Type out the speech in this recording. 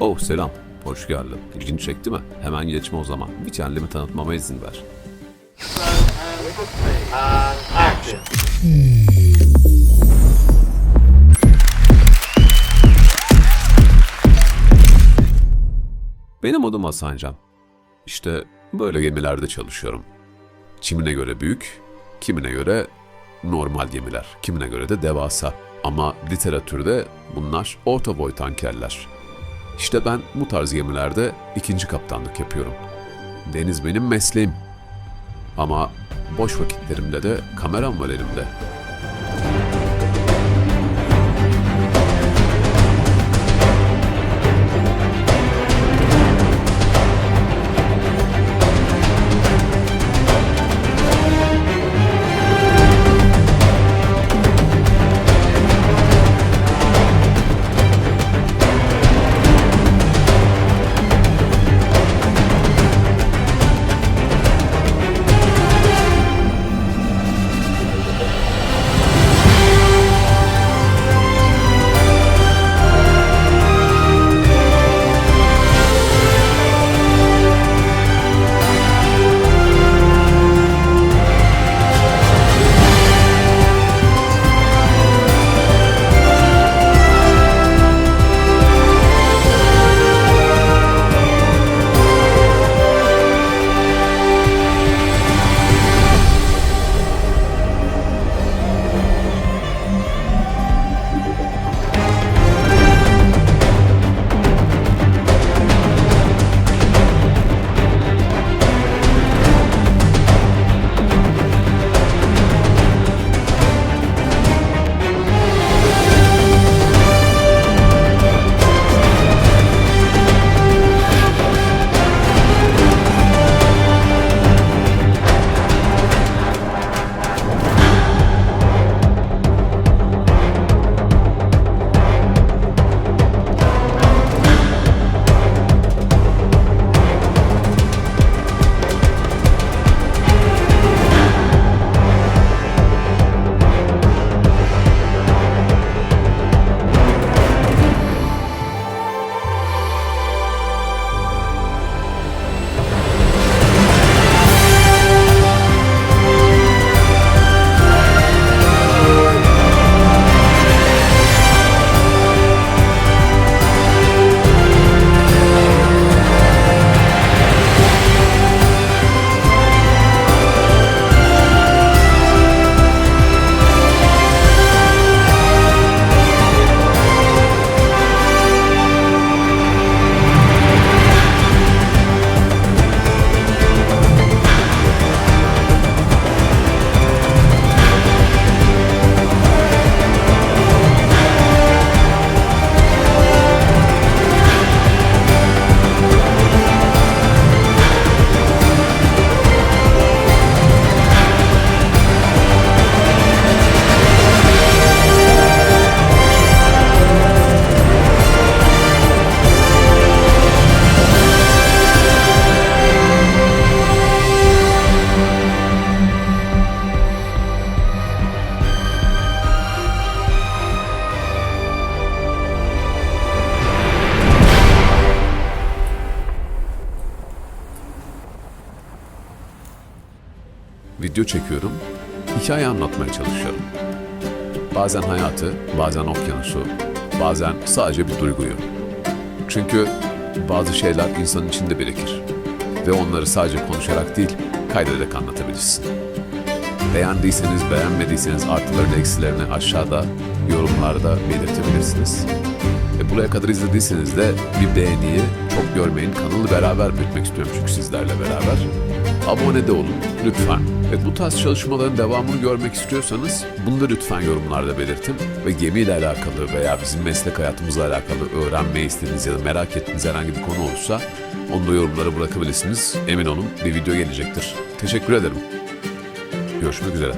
Oh selam, hoş geldin. İlgini çekti mi? Hemen geçme o zaman. Bir kendimi tanıtmama izin ver. Benim adım Hasan Can. İşte böyle gemilerde çalışıyorum. Kimine göre büyük, kimine göre normal gemiler, kimine göre de devasa. Ama literatürde bunlar orta boy tankerler. İşte ben bu tarz gemilerde ikinci kaptanlık yapıyorum. Deniz benim mesleğim. Ama boş vakitlerimde de kameram var elimde. Video çekiyorum, hikaye anlatmaya çalışıyorum. Bazen hayatı, bazen okyanusu, bazen sadece bir duyguyu. Çünkü bazı şeyler insanın içinde birikir. Ve onları sadece konuşarak değil, kaydederek anlatabilirsin. Beğendiyseniz, beğenmediyseniz artılarını, eksilerini aşağıda yorumlarda belirtebilirsiniz. E buraya kadar izlediyseniz de bir beğeniyi çok görmeyin. Kanalı beraber büyütmek istiyorum çünkü sizlerle beraber. Abone de olun lütfen. Ve bu tarz çalışmaların devamını görmek istiyorsanız bunu da lütfen yorumlarda belirtin. Ve gemiyle alakalı veya bizim meslek hayatımızla alakalı öğrenmeyi istediğiniz ya da merak ettiğiniz herhangi bir konu olursa onu da yorumlara bırakabilirsiniz. Emin olun bir video gelecektir. Teşekkür ederim. Görüşmek üzere.